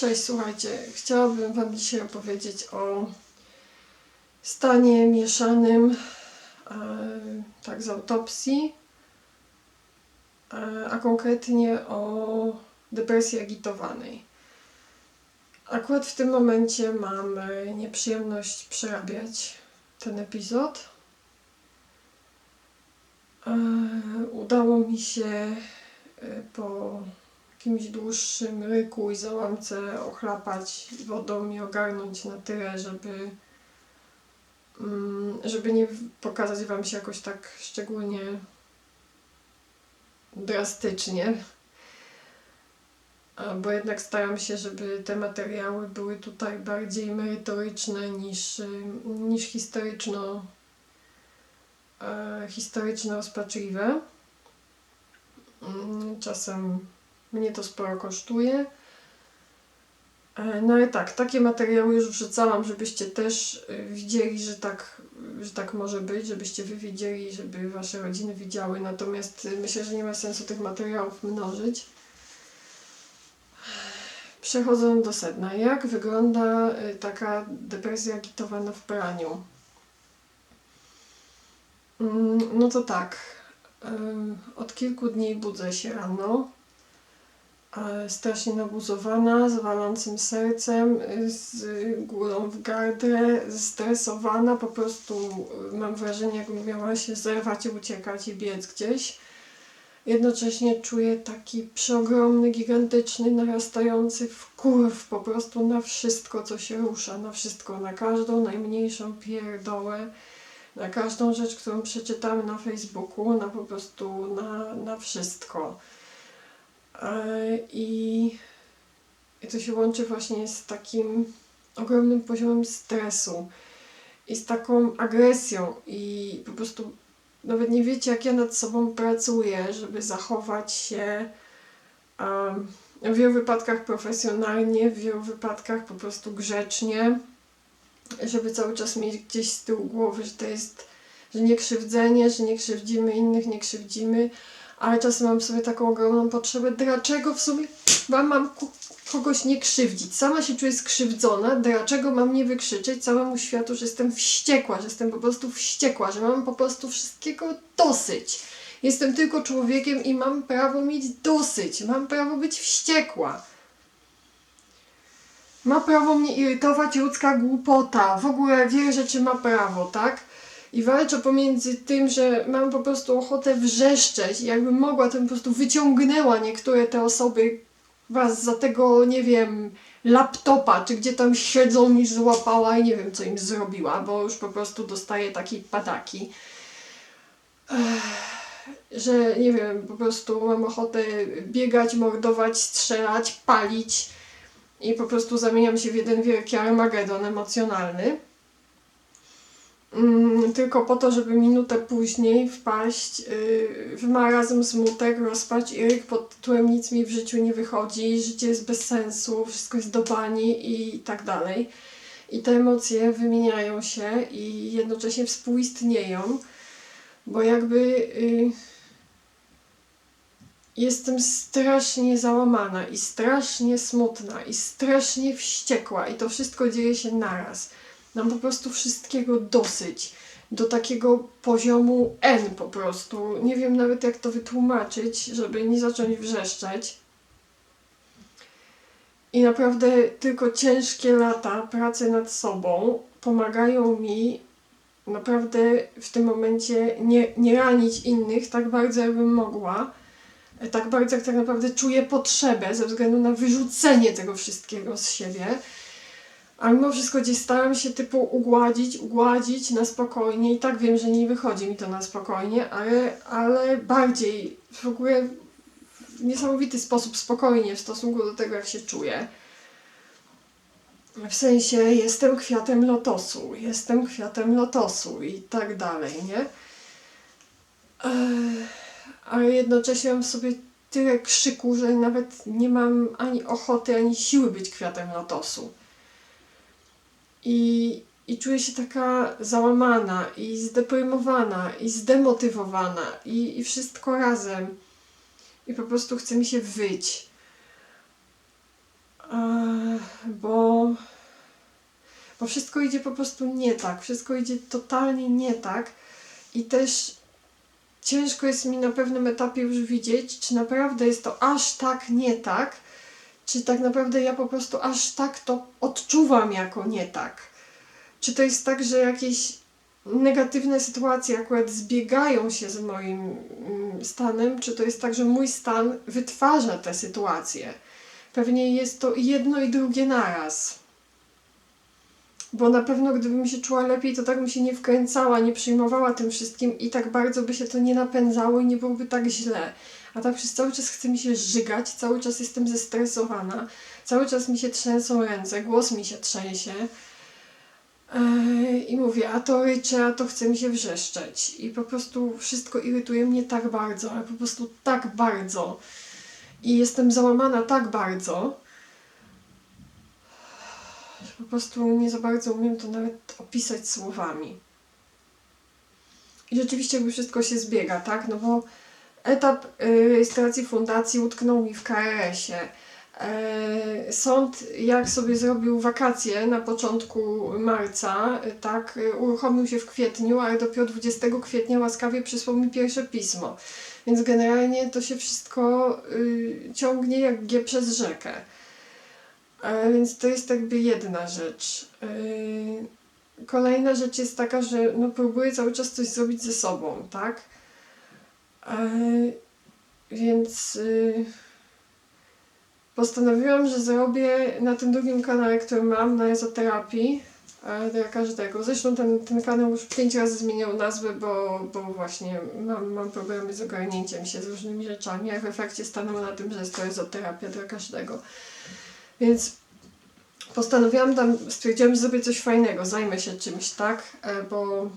Cześć, słuchajcie, chciałabym Wam dzisiaj opowiedzieć o stanie mieszanym, e, tak z autopsji, e, a konkretnie o depresji agitowanej. Akurat w tym momencie mam nieprzyjemność przerabiać ten epizod. E, Udało mi się po jakimś dłuższym ryku i załamce ochlapać wodą i ogarnąć na tyle, żeby, mm, żeby nie pokazać Wam się jakoś tak szczególnie drastycznie. Bo jednak staram się, żeby te materiały były tutaj bardziej merytoryczne niż, y, niż historyczno, e, historyczno rozpaczliwe. Mm, Czasem mnie to sporo kosztuje. E, No ale tak, takie materiały już wrzucałam, żebyście też y, widzieli, że tak, że tak może być, żebyście wy widzieli, żeby wasze rodziny widziały. Natomiast y, myślę, że nie ma sensu tych materiałów mnożyć. Przechodząc do sedna. Jak wygląda taka depresja agitowana w praniu? Mm, No to tak. Od kilku dni budzę się rano e, strasznie nabuzowana, z walącym sercem, z górą w gardle, zestresowana, po prostu y, mam wrażenie, jakbym miała się zerwać uciekać i biec gdzieś. Jednocześnie czuję taki przeogromny, gigantyczny, narastający wkurw po prostu na wszystko, co się rusza, na wszystko, na każdą najmniejszą pierdołę, na każdą rzecz, którą przeczytamy na Facebooku, na po prostu na, na wszystko. E, I, I to się łączy właśnie z takim ogromnym poziomem stresu i z taką agresją i po prostu nawet nie wiecie, jak ja nad sobą pracuję, żeby zachować się em, w wielu wypadkach profesjonalnie, w wielu wypadkach po prostu grzecznie, żeby cały czas mieć gdzieś z tyłu głowy, że to jest, że nie krzywdzenie, że nie krzywdzimy innych, nie krzywdzimy, ale czasem mam sobie taką ogromną potrzebę, dlaczego w sumie mam, mam kogoś nie krzywdzić. Sama się czuję skrzywdzona, dlaczego mam nie wykrzyczeć całemu światu, że jestem wściekła, że jestem po prostu wściekła, że mam po prostu wszystkiego dosyć. Jestem tylko człowiekiem i mam prawo mieć dosyć, mam prawo być wściekła. Ma prawo mnie irytować ludzka głupota. W ogóle wiele rzeczy ma prawo, tak? I walczę pomiędzy tym, że mam po prostu ochotę wrzeszczeć i jakbym mogła, to bym po prostu wyciągnęła niektóre te osoby was za tego, nie wiem, laptopa, czy gdzie tam siedzą i złapała i nie wiem, co im zrobiła, bo już po prostu dostaję takiej padaki. Że nie wiem, po prostu mam ochotę biegać, mordować, strzelać, palić i po prostu zamieniam się w jeden wielki armagedon emocjonalny. Mm, tylko po to, żeby minutę później wpaść yy, w marazm, smutek, rozpacz i ryk pod tytułem nic mi w życiu nie wychodzi, życie jest bez sensu, wszystko jest do bani i tak dalej. I te emocje wymieniają się i jednocześnie współistnieją, bo jakby yy, jestem strasznie załamana i strasznie smutna i strasznie wściekła i to wszystko dzieje się naraz. Mam po prostu wszystkiego dosyć. Do takiego poziomu N po prostu. Nie wiem nawet jak to wytłumaczyć, żeby nie zacząć wrzeszczeć. I naprawdę tylko ciężkie lata pracy nad sobą pomagają mi naprawdę w tym momencie nie, nie ranić innych tak bardzo, jakbym mogła. Tak bardzo, jak tak naprawdę czuję potrzebę ze względu na wyrzucenie tego wszystkiego z siebie. A mimo wszystko gdzieś staram się typu ugładzić, ugładzić na spokojnie i tak wiem, że nie wychodzi mi to na spokojnie, ale, ale bardziej ogóle w niesamowity sposób spokojnie w stosunku do tego, jak się czuję. W sensie jestem kwiatem lotosu, jestem kwiatem lotosu i tak dalej, nie? Ale jednocześnie mam w sobie tyle krzyku, że nawet nie mam ani ochoty, ani siły być kwiatem lotosu. I, I czuję się taka załamana i zdeprymowana i zdemotywowana i, i wszystko razem. I po prostu chce mi się wyć. Eee, bo wszystko idzie po prostu nie tak, wszystko idzie totalnie nie tak i też ciężko jest mi na pewnym etapie już widzieć, czy naprawdę jest to aż tak nie tak, czy tak naprawdę ja po prostu aż tak to odczuwam jako nie tak. Czy to jest tak, że jakieś negatywne sytuacje akurat zbiegają się z moim mm, stanem, czy to jest tak, że mój stan wytwarza te sytuacje. Pewnie jest to jedno i drugie naraz. Bo na pewno gdybym się czuła lepiej, to tak bym się nie wkręcała, nie przejmowała tym wszystkim i tak bardzo by się to nie napędzało i nie byłoby tak źle. A tak przez cały czas chce mi się żygać, cały czas jestem zestresowana, cały czas mi się trzęsą ręce, głos mi się trzęsie. I mówię, a to rycze, a to chce mi się wrzeszczeć. I po prostu wszystko irytuje mnie tak bardzo, ale po prostu tak bardzo. I jestem załamana tak bardzo, że po prostu nie za bardzo umiem to nawet opisać słowami. I rzeczywiście jakby wszystko się zbiega, tak? No bo etap y, rejestracji fundacji utknął mi w KRS-ie. E, Sąd, jak sobie zrobił wakacje na początku marca, y, tak, y, uruchomił się w kwietniu, ale dopiero 20 kwietnia łaskawie przysłał mi pierwsze pismo. Więc generalnie to się wszystko y, ciągnie jak G przez rzekę. E, więc to jest jakby jedna rzecz. E, kolejna rzecz jest taka, że no, próbuję cały czas coś zrobić ze sobą, tak? E, więc y, postanowiłam, że zrobię na tym drugim kanale, który mam, na ezoterapii, e, dla każdego. Zresztą ten, ten kanał już pięć razy zmieniał nazwę, bo, bo właśnie mam, mam problemy z ogarnięciem się z różnymi rzeczami, a w efekcie stanął na tym, że jest to ezoterapia dla każdego. Więc postanowiłam tam, stwierdziłam, że zrobię coś fajnego, zajmę się czymś, tak? E, Bo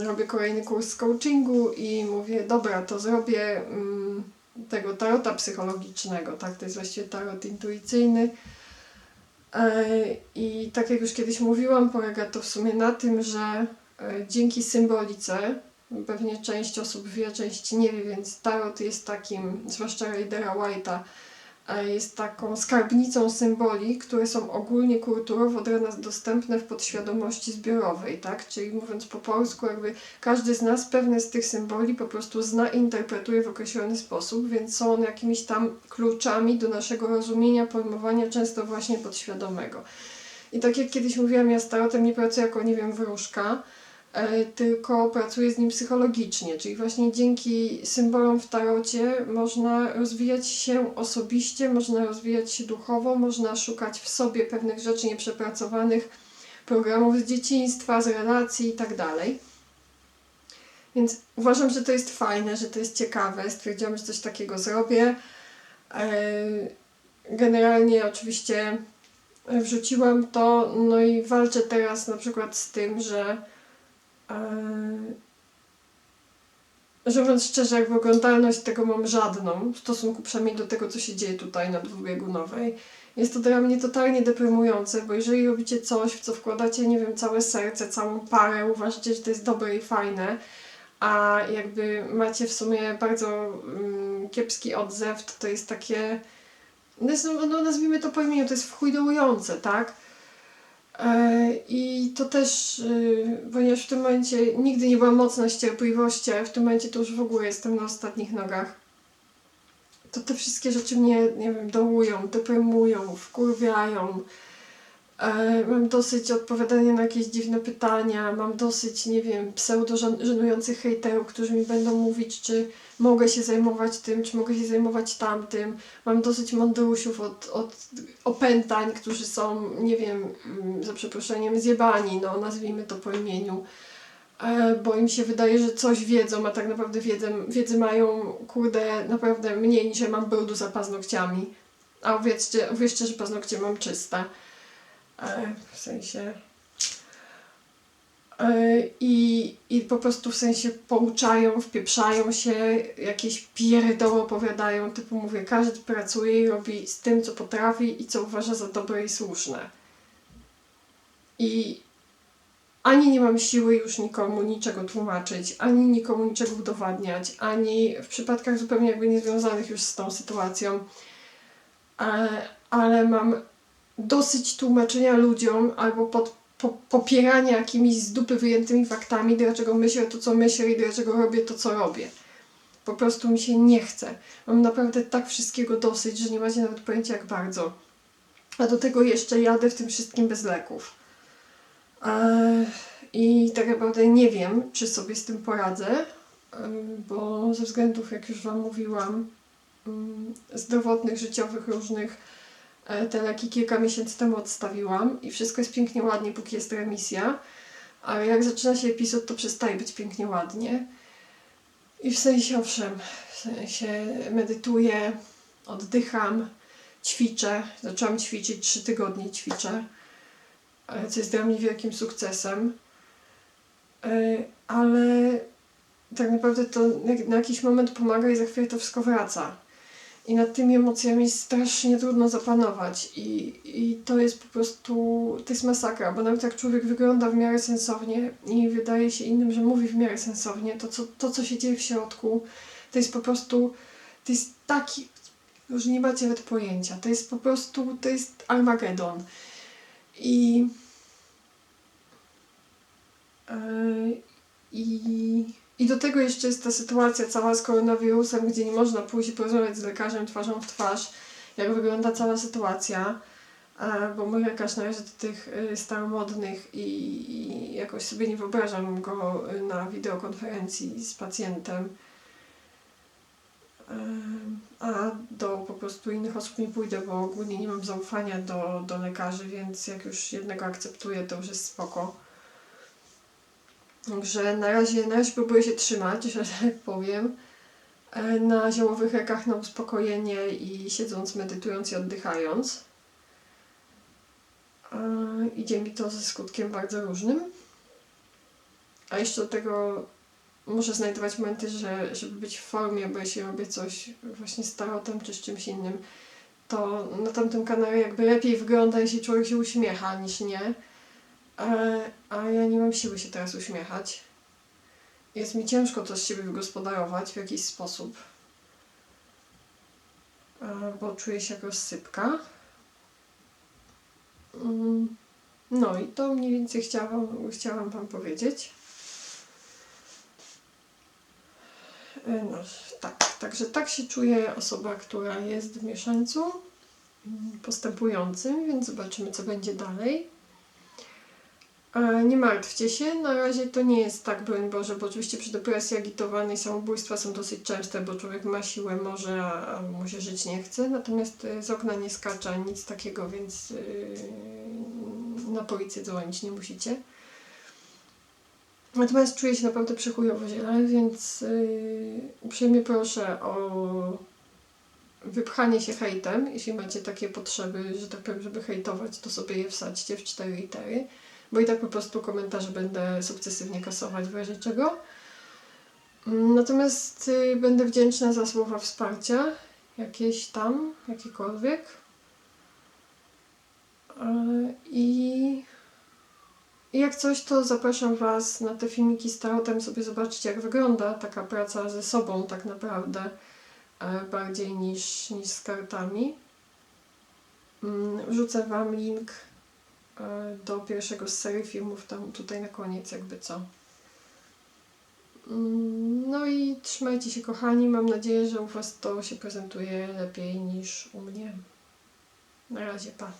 robię kolejny kurs coachingu i mówię, dobra, to zrobię mm, tego tarota psychologicznego, tak? To jest właściwie tarot intuicyjny. E, I tak jak już kiedyś mówiłam, polega to w sumie na tym, że e, dzięki symbolice, pewnie część osób wie, część nie wie, więc tarot jest takim, zwłaszcza Raidera White'a, jest taką skarbnicą symboli, które są ogólnie kulturowo dla nas dostępne w podświadomości zbiorowej, tak? Czyli mówiąc po polsku, jakby każdy z nas pewne z tych symboli po prostu zna i interpretuje w określony sposób, więc są one jakimiś tam kluczami do naszego rozumienia, pojmowania, często właśnie podświadomego. I tak jak kiedyś mówiłam, ja z tarotem nie pracuję jako, nie wiem, wróżka, tylko pracuję z nim psychologicznie, czyli właśnie dzięki symbolom w tarocie można rozwijać się osobiście, można rozwijać się duchowo, można szukać w sobie pewnych rzeczy nieprzepracowanych, programów z dzieciństwa, z relacji i tak. Więc uważam, że to jest fajne, że to jest ciekawe. Stwierdziłam, że coś takiego zrobię. E, Generalnie oczywiście wrzuciłam to, no i walczę teraz na przykład z tym, że e, że mówiąc szczerze, jakby oglądalność tego mam żadną w stosunku przynajmniej do tego, co się dzieje tutaj na dwubiegunowej. Jest to dla mnie totalnie deprymujące, bo jeżeli robicie coś, w co wkładacie, nie wiem, całe serce, całą parę, uważacie, że to jest dobre i fajne, a jakby macie w sumie bardzo mm, kiepski odzew, to to jest takie, no, jest, no nazwijmy to po imieniu, to jest wchujdołujące, tak? E, I to też, y, ponieważ w tym momencie nigdy nie byłam mocna z cierpliwości, ale w tym momencie to już w ogóle jestem na ostatnich nogach. To te wszystkie rzeczy mnie, nie wiem, dołują, deprymują, wkurwiają. E, mam dosyć odpowiadania na jakieś dziwne pytania, mam dosyć, nie wiem, pseudo-żenujących hejterów, którzy mi będą mówić, czy mogę się zajmować tym, czy mogę się zajmować tamtym. Mam dosyć mądrusiów od, od opętań, którzy są, nie wiem, mm, za przeproszeniem, zjebani, no nazwijmy to po imieniu. E, Bo im się wydaje, że coś wiedzą, a tak naprawdę wiedzę, wiedzy mają, kurde, naprawdę mniej niż ja mam brudu za paznokciami. A uwierzcie, uwierzcie, że paznokcie mam czyste. W sensie. E, I, I po prostu w sensie pouczają, wpieprzają się, jakieś pierdoły opowiadają, typu mówię, każdy pracuje i robi z tym, co potrafi i co uważa za dobre i słuszne. I ani nie mam siły już nikomu niczego tłumaczyć, ani nikomu niczego udowadniać, ani w przypadkach zupełnie jakby niezwiązanych już z tą sytuacją, e, ale mam dosyć tłumaczenia ludziom albo pod, po, popierania jakimiś z dupy wyjętymi faktami, dlaczego myślę to, co myślę i dlaczego robię to, co robię. Po prostu mi się nie chce. Mam naprawdę tak wszystkiego dosyć, że nie macie nawet pojęcia jak bardzo. A do tego jeszcze jadę w tym wszystkim bez leków. Eee, I tak naprawdę nie wiem, czy sobie z tym poradzę, em, bo ze względów, jak już Wam mówiłam, mm, zdrowotnych, życiowych, różnych, te leki kilka miesięcy temu odstawiłam i wszystko jest pięknie ładnie, póki jest remisja. Ale jak zaczyna się epizod, to przestaje być pięknie ładnie. I w sensie, owszem, w sensie medytuję, oddycham, ćwiczę. Zaczęłam ćwiczyć, trzy tygodnie ćwiczę, e, co jest dla mnie wielkim sukcesem. E, Ale tak naprawdę to na jakiś moment pomaga i za chwilę to wszystko wraca. I nad tymi emocjami strasznie trudno zapanować. I, I to jest po prostu, to jest masakra, bo nawet jak człowiek wygląda w miarę sensownie i wydaje się innym, że mówi w miarę sensownie, to co, to co się dzieje w środku, to jest po prostu, to jest taki, już nie macie nawet pojęcia, to jest po prostu, to jest Armagedon. I Yy, I, I do tego jeszcze jest ta sytuacja cała z koronawirusem, gdzie nie można pójść i porozmawiać z lekarzem twarzą w twarz, jak wygląda cała sytuacja. E, Bo mój lekarz należy do tych y, staromodnych i, jakoś sobie nie wyobrażam go y, na wideokonferencji z pacjentem. Em, A do po prostu innych osób nie pójdę, bo ogólnie nie mam zaufania do, do lekarzy, więc jak już jednego akceptuję, to już jest spoko. Także na razie, na razie próbuję się trzymać, że tak powiem. e, Na ziołowych lekach na uspokojenie i siedząc, medytując i oddychając. E, Idzie mi to ze skutkiem bardzo różnym. A jeszcze do tego muszę znajdować momenty, że, żeby być w formie, bo jeśli robię coś właśnie z tarotem czy z czymś innym, to na tamtym kanale jakby lepiej wygląda, jeśli człowiek się uśmiecha, niż nie. E, a ja nie mam siły się teraz uśmiechać. Jest mi ciężko to z siebie wygospodarować w jakiś sposób, bo czuję się jak rozsypka. Mm, No i to mniej więcej chciałam, chciałam Wam powiedzieć. E, No, tak, także tak się czuje osoba, która jest w mieszańcu mm, postępującym, więc zobaczymy, co będzie dalej. E, Nie martwcie się, na razie to nie jest tak, broń Boże, bo oczywiście przy depresji agitowanej samobójstwa są dosyć częste, bo człowiek ma siłę, może, a się żyć nie chce, natomiast e, z okna nie skacza nic takiego, więc yy, na policję dzwonić nie musicie. Natomiast czuję się naprawdę przechujowo źle, więc yy, uprzejmie proszę o wypchanie się hejtem, jeśli macie takie potrzeby, że tak powiem, żeby hejtować, to sobie je wsadźcie w cztery litery bo i tak po prostu komentarze będę sukcesywnie kasować w razie czego. Mm, Natomiast y, będę wdzięczna za słowa wsparcia, jakieś tam, jakiekolwiek. E, I, jak coś, to zapraszam Was na te filmiki z tarotem, sobie zobaczcie jak wygląda taka praca ze sobą tak naprawdę, e, bardziej niż, niż z kartami. Mm, Wrzucę Wam link do pierwszego z serii filmów tam tutaj na koniec jakby co. Mm, No i trzymajcie się kochani, mam nadzieję, że u Was to się prezentuje lepiej niż u mnie. Na razie, pa.